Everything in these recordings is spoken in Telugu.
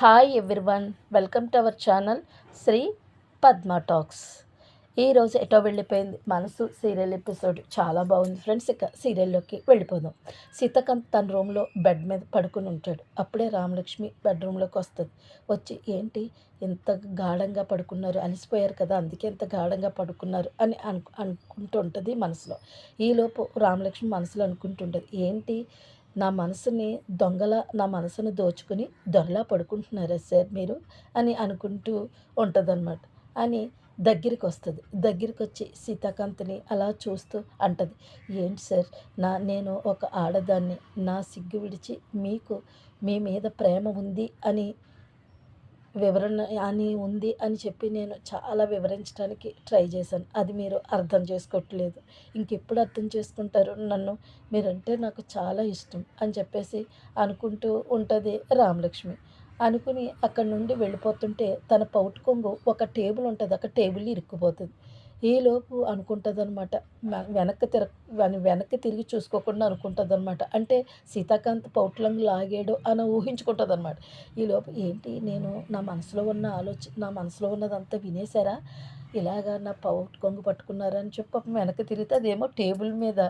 Hi everyone welcome to our channel Sri Padma talks ఈరోజు ఎటో వెళ్ళిపోయింది? మనసు సీరియల్ ఎపిసోడ్. చాలా బాగుంది ఫ్రెండ్స్. ఇక సీరియల్లోకి వెళ్ళిపోదాం. సీతకాంత్ తన రూమ్లో బెడ్ మీద పడుకుని ఉంటాడు. అప్పుడే రామలక్ష్మి బెడ్రూమ్లోకి వస్తుంది. వచ్చి ఏంటి? ఇంత గాఢంగా పడుకున్నారు. అలసిపోయారు కదా. అందుకే ఇంత గాఢంగా పడుకున్నారు అని అను అనుకుంటుంటుంది మనసులో. ఈలోపు రామలక్ష్మి మనసులో అనుకుంటుంటుంది ఏంటి? నా మనసుని దొంగల నా మనసును దోచుకుని దొరలా పడుకుంటున్నారా సార్ మీరు? అని అనుకుంటూ ఉంటుందన్నమాట. అని దగ్గరికి వస్తుంది దగ్గరికి వచ్చి సీతాకాంత్ని అలా చూస్తూ అంటది. ఏంటి సార్? నా నేను ఒక ఆడదాన్ని. నా సిగ్గు విడిచి మీకు మీ మీద ప్రేమ ఉంది అని వివరణ అని ఉంది అని చెప్పి నేను చాలా వివరించడానికి ట్రై చేశాను. అది మీరు అర్థం చేసుకోవట్లేదు. ఇంకెప్పుడు అర్థం చేసుకుంటారు? నన్ను మీరంటే నాకు చాలా ఇష్టం అని చెప్పేసి అనుకుంటూ ఉంటుంది రామలక్ష్మి. అనుకుని అక్కడి నుండి వెళ్ళిపోతుంటే తన పౌట్ కొంగు ఒక టేబుల్ ఉంటుంది. ఒక టేబుల్ ఇరుక్కుపోతుంది. ఈలోపు అనుకుంటుంది అనమాట వెనక్కి తిర వెనక్కి తిరిగి చూసుకోకుండా అనుకుంటుందన్నమాట. అంటే సీతాకాంత్ పౌట్లంగ్ లాగాడు అని ఊహించుకుంటుందన్నమాట. ఈలోపు ఏంటి నేను నా మనసులో ఉన్న ఆలోచన నా మనసులో ఉన్నదంతా వినేశారా? ఇలాగా నా పౌట్ కొంగు పట్టుకున్నారని చెప్పి వెనక్కి తిరిగితే అదేమో టేబుల్ మీద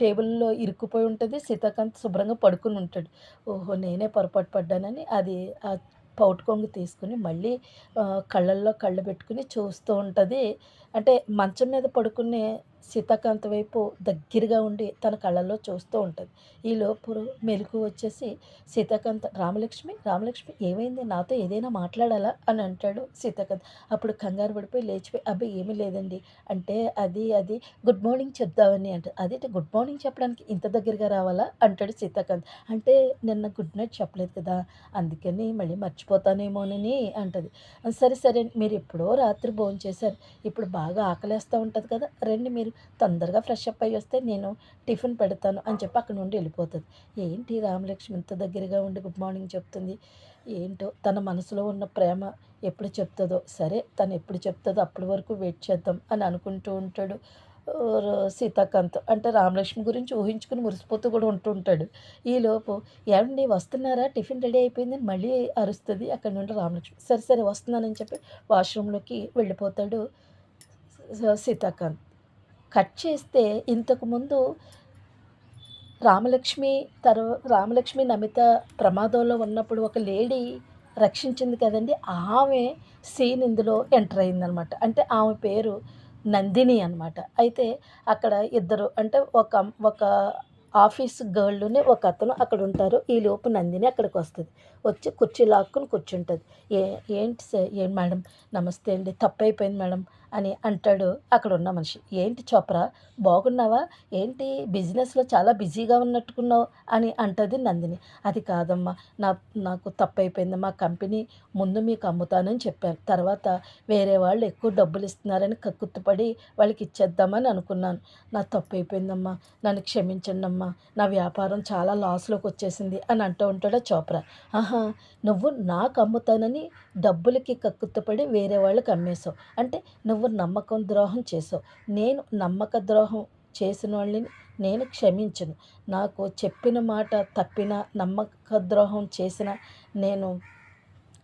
టేబుల్లో ఇరుక్కుపోయి ఉంటుంది. సీతాకాంత్ శుభ్రంగా పడుకుని ఉంటాడు. ఓహో నేనే పొరపాటు పడ్డానని అది ఆ పౌట్ కొంగు తీసుకుని మళ్ళీ కళ్ళల్లో కళ్ళు పెట్టుకుని చూస్తూ ఉంటుంది. అంటే మంచం మీద పడుకునే సీతాకాంత్ వైపు దగ్గరగా ఉండి తన కళ్ళల్లో చూస్తూ ఉంటుంది. ఈ లోపు మెలకు వచ్చేసి సీతాకాంత్ రామలక్ష్మి రామలక్ష్మి ఏమైంది? నాతో ఏదైనా మాట్లాడాలా? అని అంటాడు సీతాకాంత్. అప్పుడు కంగారు పడిపోయి లేచిపోయి అబ్బాయి ఏమీ లేదండి. అంటే అది అది గుడ్ మార్నింగ్ చెప్దామని అంటే అదే గుడ్ మార్నింగ్ చెప్పడానికి ఇంత దగ్గరగా రావాలా? అంటాడు సీతాకాంత్. అంటే నిన్న గుడ్ నైట్ చెప్పలేదు కదా అందుకని మళ్ళీ మర్చిపోతానేమోనని అంటది. సరే సరే మీరు ఎప్పుడో రాత్రి భోజనం చేశారు ఇప్పుడు బాగా ఆకలేస్తూ ఉంటుంది కదా రండి మీరు. తొందరగా ఫ్రెష్ అప్ అయ్యి వస్తే నేను టిఫిన్ పెడతాను అని చెప్పి అక్కడ నుండి వెళ్ళిపోతుంది. ఏంటి రామలక్ష్మి ఇంత దగ్గరగా ఉండి గుడ్ మార్నింగ్ చెప్తుంది? ఏంటో తన మనసులో ఉన్న ప్రేమ ఎప్పుడు చెప్తుందో సరే తను ఎప్పుడు చెప్తుందో అప్పటి వరకు వెయిట్ చేద్దాం అని అనుకుంటూ ఉంటాడు. సీతాకాంత్ అంటే రామలక్ష్మి గురించి ఊహించుకుని మురిసిపోతూ కూడా ఉంటుంటాడు ఈలోపు ఏమండి వస్తున్నారా? టిఫిన్ రెడీ అయిపోయిందని మళ్ళీ అరుస్తుంది అక్కడ నుండి రామలక్ష్మి. సరే సరే వస్తున్నానని చెప్పి వాష్రూమ్లోకి వెళ్ళిపోతాడు సీతాకాంత్. కట్ చేస్తే ఇంతకుముందు రామలక్ష్మి తర్వా రామలక్ష్మి నమిత ప్రమాదంలో ఉన్నప్పుడు ఒక లేడీ రక్షించింది కదండి. ఆమె సీన్ ఇందులో ఎంటర్ అయిందనమాట. అంటే ఆమె పేరు నందిని అనమాట. అయితే అక్కడ ఇద్దరు అంటే ఒక ఒక ఆఫీస్ గర్ల్ని ఒక అతను అక్కడ ఉంటారు. ఈ లోపు నందిని అక్కడికి వస్తుంది. వచ్చి కుర్చీ లాక్కుని కూర్చుంటుంది. ఏ ఏంటి సార్? ఏం మేడం? నమస్తే అండి. తప్పైపోయింది మేడం. అని అంటాడు అక్కడ ఉన్న మనిషి. ఏంటి చోప్రా బాగున్నావా? ఏంటి బిజినెస్లో చాలా బిజీగా ఉన్నట్టుకున్నావు? అని అంటుంది నందిని. అది కాదమ్మా నా నాకు తప్పైపోయింది. మా కంపెనీ ముందు మీకు అమ్ముతానని చెప్పాను తర్వాత వేరే వాళ్ళు ఎక్కువ డబ్బులు ఇస్తున్నారని కక్కుత్తుపడి వాళ్ళకి ఇచ్చేద్దామని అనుకున్నాను. నా తప్పైపోయిందమ్మా నన్ను క్షమించండి అమ్మా నా వ్యాపారం చాలా లాస్లోకి వచ్చేసింది అని అంటూ ఉంటాడు చోప్రా. ఆహా నువ్వు నాకు అమ్ముతానని డబ్బులకి కక్కుత్తుపడి వేరే వాళ్ళకి అమ్మేశావు. అంటే నువ్వు నువ్వు నమ్మకం ద్రోహం చేసావు. నేను నమ్మక ద్రోహం చేసిన వాళ్ళని నేను క్షమించను. నాకు చెప్పిన మాట తప్పిన నమ్మక ద్రోహం చేసిన నేను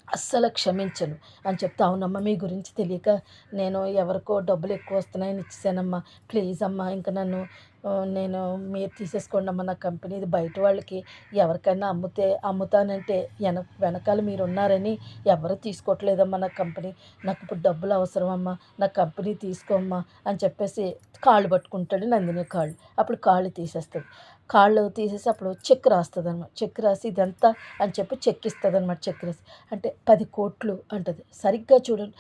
అస్సలు క్షమించను అని చెప్తే అవునమ్మా మీ గురించి తెలియక నేను ఎవరికో డబ్బులు ఎక్కువ వస్తున్నాయని ఇచ్చేసానమ్మా. ప్లీజ్ అమ్మా ఇంకా నన్ను నేను మీరు తీసేసుకోండి అమ్మా నా కంపెనీ. ఇది బయట వాళ్ళకి ఎవరికైనా అమ్ముతే అమ్ముతానంటే వెన వెనకాల మీరు ఉన్నారని ఎవరు తీసుకోవట్లేదమ్మా నా కంపెనీ. నాకు ఇప్పుడు డబ్బులు అవసరం అమ్మా నా కంపెనీ తీసుకోమ్మా అని చెప్పేసి కాళ్ళు పట్టుకుంటాడు నందిని కాళ్ళు. అప్పుడు కాళ్ళు తీసేస్తుంది కాళ్ళు తీసేసి అప్పుడు చెక్ రాస్తుంది అనమాట చెక్ రాసి ఇదంతా అని చెప్పి చెక్ ఇస్తుంది అనమాట చెక్ రాసి. అంటే పది కోట్లు అంటది. సరిగ్గా చూడండి.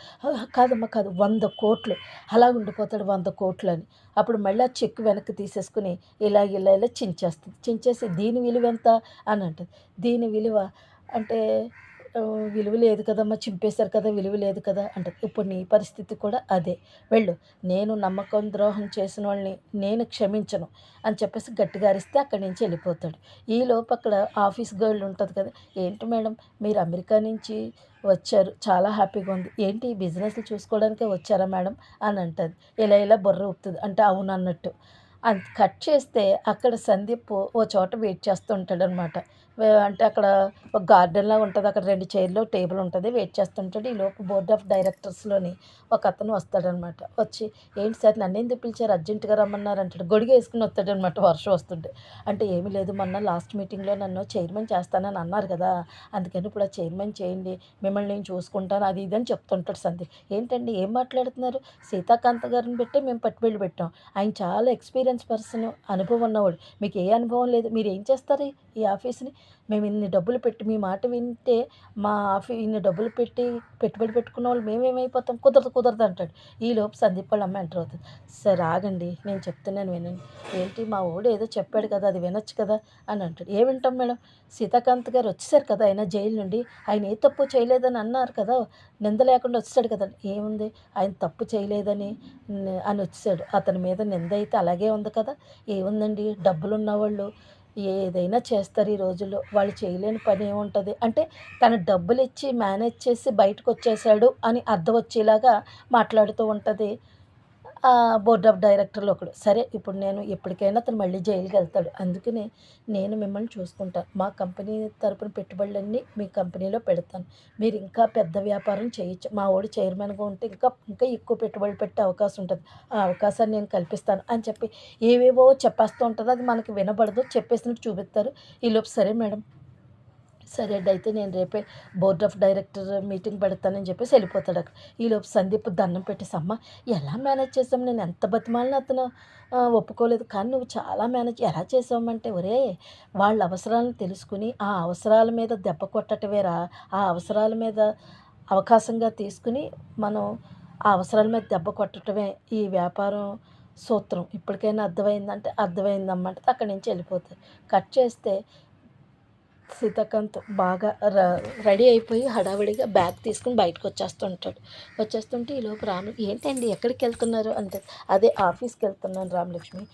కాదమ్మా కాదు వంద కోట్లు. అలా ఉండిపోతాడు వంద కోట్లు అని. అప్పుడు మళ్ళీ ఆ చెక్ వెనక్కి తీసేసుకుని ఇలా ఇలా ఇలా చించేస్తుంది. చించేసి దీని విలువ ఎంత అని అంటుంది. దీని విలువ అంటే విలువ లేదు కదమ్మా చింపేశారు కదా విలువ లేదు కదా అంటారు ఇప్పుడు నీ పరిస్థితి కూడా అదే. వెళ్ళు నేను నమ్మకం ద్రోహం చేసిన వాళ్ళని నేను క్షమించను అని చెప్పేసి గట్టిగా అరిస్తే అక్కడి నుంచి వెళ్ళిపోతాడు. ఈ లోపు అక్కడ ఆఫీస్ గర్ల్ ఉంటుంది కదా ఏంటి మేడం మీరు అమెరికా నుంచి వచ్చారు చాలా హ్యాపీగా ఉంది. ఏంటి బిజినెస్లు చూసుకోవడానికే వచ్చారా మేడం అని అంటుంది. ఇలా ఇలా బుర్ర ఊపుతుంది. అంటే అవును అన్నట్టు. కట్ చేస్తే అక్కడ సందీప్ ఓ చోట వెయిట్ చేస్తూ ఉంటాడనమాట అంటే అక్కడ ఒక గార్డెన్ లాగా ఉంటుంది. అక్కడ రెండు చైర్లు టేబుల్ ఉంటుంది. వెయిట్ చేస్తుంటాడు. ఈ లోపు బోర్డ్ ఆఫ్ డైరెక్టర్స్లోని ఒక అతను వస్తాడనమాట. వచ్చి ఏంటి సార్ నన్ను ఎందుకు పిలిచారు? అర్జెంటుగా రమ్మన్నారు అంటాడు. గొడుగు వేసుకుని వస్తాడనమాట వర్షం వస్తుంటే అంటే ఏమీ లేదు మొన్న లాస్ట్ మీటింగ్లో నన్ను చైర్మన్ చేస్తానని అన్నారు కదా. అందుకని ఇప్పుడు ఆ చైర్మన్ చేయండి. మిమ్మల్ని నేను చూసుకుంటాను. అది ఇది అని చెప్తుంటాడు సందీప్. ఏంటండి? ఏం మాట్లాడుతున్నారు? సీతాకాంత గారిని పెట్టి మేము పట్టుబడి పెట్టాం. ఆయన చాలా ఎక్స్పీరియన్స్ పర్సన్ అనుభవం ఉన్నవాడు. మీకు ఏ అనుభవం లేదు. మీరు ఏం చేస్తారు ఈ ఆఫీస్ని? మేము ఇన్ని డబ్బులు పెట్టి మీ మాట వింటే మా ఆఫీ ఇన్ని డబ్బులు పెట్టి పెట్టుబడి పెట్టుకున్న వాళ్ళు మేమేమైపోతాం? కుదరదు కుదరదు అంటాడు. ఈ లోపు సందీప్ వాళ్ళ అమ్మ ఎంటర్ అవుతుంది. సరే ఆగండి. నేను చెప్తున్నాను వినండి. ఏంటి? మా ఓడు ఏదో చెప్పాడు కదా అది వినొచ్చు కదా? అని అంటాడు. ఏ వింటాం మేడం? సీతాకాంత్ గారు వచ్చేసారు కదా ఆయన జైలు నుండి. ఆయన ఏ తప్పు చేయలేదని అన్నారు కదా నింద లేకుండా వచ్చాడు కదా. ఏముంది? ఆయన తప్పు చేయలేదని అని వచ్చాడు అతని మీద నింద అయితే అలాగే ఉంది కదా. ఏముందండి? డబ్బులు ఉన్నవాళ్ళు ఏదైనా చేస్తారు ఈ రోజుల్లో. వాళ్ళు చేయలేని పని ఏముంటుంది? అంటే తన డబ్బులు ఇచ్చి మేనేజ్ చేసి బయటకు వచ్చేసాడు అని అర్థం వచ్చేలాగా మాట్లాడుతూ ఉంటుంది. బోర్డ్ ఆఫ్ డైరెక్టర్లు ఒకడు సరే ఇప్పుడు నేను ఎప్పటికైనా అతను మళ్ళీ జైలుకి వెళ్తాడు. అందుకనే నేను మిమ్మల్ని చూసుకుంటాను మా కంపెనీ తరపున పెట్టుబడులన్నీ మీ కంపెనీలో పెడతాను. మీరు ఇంకా పెద్ద వ్యాపారం చేయొచ్చు. మా వాడు చైర్మన్గా ఉంటే ఇంకా ఇంకా ఎక్కువ పెట్టుబడులు పెట్టే అవకాశం ఉంటుంది. ఆ అవకాశాన్ని నేను కల్పిస్తాను అని చెప్పి ఏవేవో చెప్పేస్తూ ఉంటుంది. అది మనకి వినబడదు. చెప్పేసినట్టు చూపిస్తారు. ఈలోపు సరే మేడం. సరే అయితే నేను రేపే బోర్డ్ ఆఫ్ డైరెక్టర్ మీటింగ్ పెడతానని చెప్పేసి వెళ్ళిపోతాడు అక్కడ. ఈలోపు సందీప్ దండం పెట్టేసి అమ్మ ఎలా మేనేజ్ చేసాం? నేను ఎంత బతిమాలని అతను? ఒప్పుకోలేదు. కానీ నువ్వు చాలా మేనేజ్ ఎలా చేసావంటే ఒరే వాళ్ళ అవసరాలను తెలుసుకుని ఆ అవసరాల మీద దెబ్బ కొట్టటవేరా ఆ అవసరాల మీద అవకాశంగా తీసుకుని మనం ఆ అవసరాల మీద దెబ్బ కొట్టడమే ఈ వ్యాపారం సూత్రం. ఇప్పటికైనా అర్థమైందంటే అర్థమైందమ్మంటే అక్కడి నుంచి వెళ్ళిపోతుంది కట్ చేస్తే సీతాకాంత్ బాగా రెడీ అయిపోయి హడావిడిగా బ్యాగ్ తీసుకుని బయటకు వచ్చేస్తుంటాడు. వచ్చేస్తుంటే ఈ లోపు రాము ఏంటండి ఎక్కడికి వెళ్తున్నారు? అంటే అదే ఆఫీస్కి వెళ్తున్నాను రామలక్ష్మి.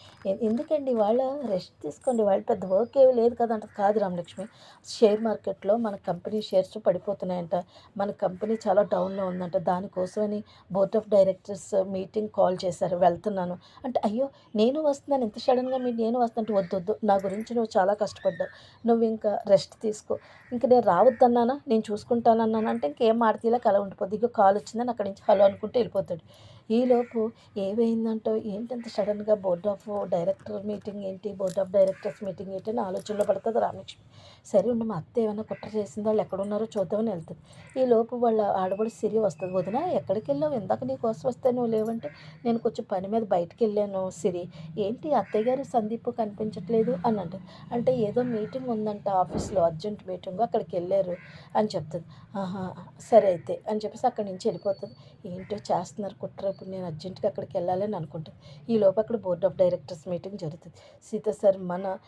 ఎందుకండి వాళ్ళ రెస్ట్ తీసుకోండి వాళ్ళ పెద్ద వర్క్ ఏమి లేదు కదా అంటే కాదు రామలక్ష్మి షేర్ మార్కెట్లో మన కంపెనీ షేర్స్ పడిపోతున్నాయంట. మన కంపెనీ చాలా డౌన్లో ఉందంట. దానికోసమని board of directors meeting call చేశారు. వెళ్తున్నాను. అంటే అయ్యో నేను వస్తున్నాను. ఇంత సడన్గా మీరు నేను వస్తుంటే వద్దు వద్దు. నా గురించి నువ్వు చాలా కష్టపడ్డావు. నువ్వు ఇంకా రెస్ట్ తీసుకో. ఇంక నేను రావద్దన్నానా? నేను చూసుకుంటానన్నానంటే ఇంకేం మాడతీలా కల ఉండిపోద్ది. ఇక కాల్ వచ్చిందని అక్కడి నుంచి హలో అనుకుంటే వెళ్ళిపోతాడు. ఈలోపు ఏమైందంటో ఏంటంత సడన్గా బోర్డ్ ఆఫ్ డైరెక్టర్ మీటింగ్ ఏంటి బోర్డ్ ఆఫ్ డైరెక్టర్స్ మీటింగ్ ఏంటి అని ఆలోచనలో పడుతుంది రామలక్ష్మి. సరే ఉండి మా అత్త ఏమైనా కుట్ర చేసింది వాళ్ళు ఎక్కడున్నారో చూద్దామని వెళ్తుంది. ఈ లోపు వాళ్ళ ఆడబడి సిరి వస్తుంది వదిన ఎక్కడికి వెళ్ళావు? ఇందాక నీ కోసం వస్తే నువ్వు లేవంటే నేను కొంచెం పని మీద బయటికి వెళ్ళాను సిరి. ఏంటి అత్తయ్య గారు సందీప్ కనిపించట్లేదు? అని అంటారు అంటే ఏదో మీటింగ్ ఉందంట ఆఫీస్లో అర్జెంట్ మీటింగ్ అక్కడికి వెళ్ళారు అని చెప్తుంది. ఆహా సరే అయితే అని చెప్పేసి అక్కడి నుంచి వెళ్ళిపోతుంది. ఏంటో చేస్తున్నారు కుట్ర ఇప్పుడు నేను అర్జెంట్గా అక్కడికి వెళ్ళాలని అనుకుంటాను ఈ లోపు అక్కడ బోర్డ్ ఆఫ్ డైరెక్టర్స్ మీటింగ్ జరుగుతుంది. సీత సార్ మన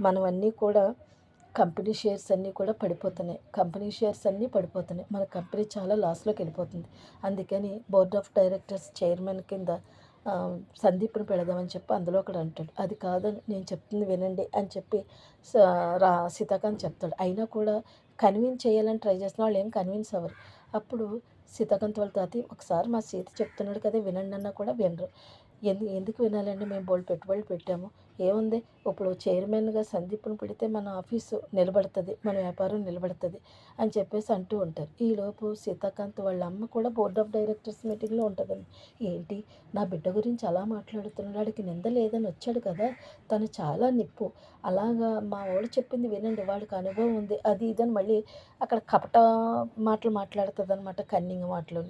మనవన్నీ కూడా కంపెనీ షేర్స్ అన్నీ కూడా పడిపోతున్నాయి. కంపెనీ షేర్స్ అన్నీ పడిపోతున్నాయి. మన కంపెనీ చాలా లాస్లోకి వెళ్ళిపోతుంది. అందుకని బోర్డ్ ఆఫ్ డైరెక్టర్స్ చైర్మన్ కింద సందీప్ని పెడదామని చెప్పి అందులో ఒకడు అంటాడు. అది కాదని నేను చెప్తుంది వినండి అని చెప్పి స- రా సీతాకాంత్ చెప్తాడు. అయినా కూడా కన్విన్స్ చేయాలని ట్రై చేసిన వాళ్ళు ఏం కన్విన్స్ అవ్వరు. అప్పుడు సీతాకాంత్ వాళ్ళ తాతయ్య ఒకసారి మా సీత చెప్తున్నాడు కదా వినండి అన్నా కూడా వినరు. ఎందు ఎందుకు వినాలండి మేము బోల్డ్ పెట్టుబడులు పెట్టాము? ఏముంది? ఇప్పుడు చైర్మన్గా సందీప్ను పెడితే మన ఆఫీసు నిలబడుతుంది మన వ్యాపారం నిలబడుతుంది అని చెప్పేసి అంటూ ఉంటారు. ఈలోపు సీతాకాంత్ వాళ్ళ అమ్మ కూడా బోర్డ్ ఆఫ్ డైరెక్టర్స్ మీటింగ్లో ఉంటుందండి. ఏంటి? నా బిడ్డ గురించి అలా మాట్లాడుతున్నాడు వాడికి నింద లేదని వచ్చాడు కదా తను చాలా నిప్పు. అలాగా మా వాడు చెప్పింది వినండి వాడికి అనుభవం ఉంది అది ఇదని మళ్ళీ అక్కడ కపట మాటలు మాట్లాడుతుంది అనమాట కన్నింగ్ మాటలు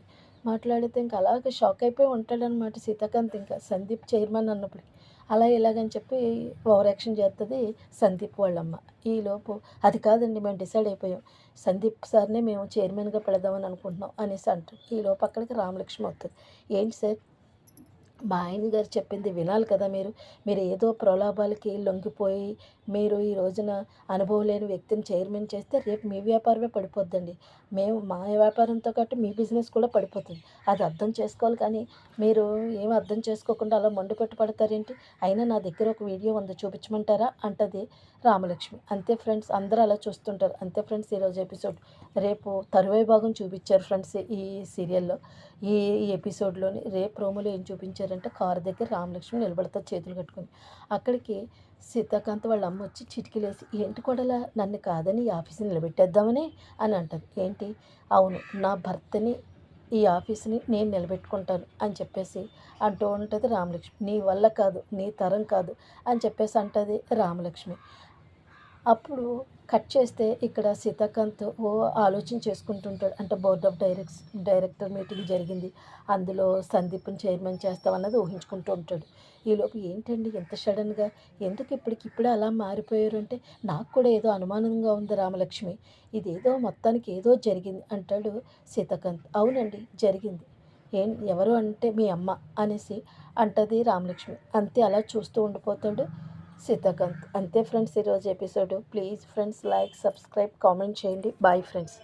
మాట్లాడితే ఇంకా అలాగే షాక్ అయిపోయి ఉంటాడనమాట సీతాకాంత్ ఇంకా సందీప్ చైర్మన్ అన్నప్పుడు అలా ఇలాగని చెప్పి ఓవర్ యాక్షన్ చేస్తుంది సందీప్ వాళ్ళమ్మ. ఈలోపు అది కాదండి మేము డిసైడ్ అయిపోయాం. సందీప్ సార్నే మేము చైర్మన్గా పెడదామని అనుకుంటున్నాం అనేసి అంటారు. ఈలోపు అక్కడికి రామలక్ష్మి వస్తుంది ఏంటి సార్? మా ఆయన గారు చెప్పింది వినాలి కదా మీరు. మీరు ఏదో ప్రలోభాలకి లొంగిపోయి మీరు ఈ రోజున అనుభవం లేని వ్యక్తిని చైర్మన్ చేస్తే రేపు మీ వ్యాపారమే పడిపోద్దండి. మేము మా వ్యాపారంతో పాటు మీ బిజినెస్ కూడా పడిపోతుంది. అది అర్థం చేసుకోవాలి కానీ మీరు ఏం అర్థం చేసుకోకుండా అలా మొండి పెట్టి పడతారేంటి అయినా నా దగ్గర ఒక వీడియో ఉంది. చూపించమంటారా? అంటది రామలక్ష్మి. అంతే ఫ్రెండ్స్ అందరూ అలా చూస్తుంటారు. అంతే ఫ్రెండ్స్ ఈరోజు ఎపిసోడ్. రేపు తరువాయి భాగం చూపించారు ఫ్రెండ్స్ ఈ సీరియల్లో. ఈ ఎపిసోడ్లోని రేపు ప్రోమోలో ఏం చూపించారంటే కారు దగ్గర రామలక్ష్మి నిలబడతారు చేతులు కట్టుకొని. అక్కడికి సీతాకాంత్ వాళ్ళ అమ్మ వచ్చి చిటికలేసి ఏంటి కొడలా నన్ను కాదని ఈ ఆఫీస్ని నిలబెట్టేద్దామని? అని అంటారు ఏంటి? అవును నా భర్తని ఈ ఆఫీస్ని నేను నిలబెట్టుకుంటాను అని చెప్పేసి అంటూ ఉంటుంది రామలక్ష్మి. నీ వల్ల కాదు నీ తరం కాదు అని చెప్పేసి అంటుంది రామలక్ష్మి. అప్పుడు కట్ చేస్తే ఇక్కడ సీతాకాంత్ ఓ ఆలోచన చేసుకుంటుంటాడు. అంటే board of directs director meeting జరిగింది. అందులో సందీప్ని చైర్మన్ చేస్తామన్నది ఊహించుకుంటూ ఉంటాడు. ఈలోపు ఏంటండి ఎంత సడన్గా ఎందుకు ఇప్పటికిప్పుడే అలా మారిపోయారు అంటే నాకు కూడా ఏదో అనుమానంగా ఉంది రామలక్ష్మి. ఇదేదో మొత్తానికి ఏదో జరిగింది అంటాడు సీతాకాంత్. అవునండి జరిగింది. ఏం ఎవరు అంటే మీ అమ్మ అనేసి అంటది రామలక్ష్మి. అంతే అలా చూస్తూ ఉండిపోతాడు. సీతాకాంత్ అంతే ఫ్రెండ్స్ ఈరోజు episode. Please friends like subscribe comment చేయండి. Bye friends.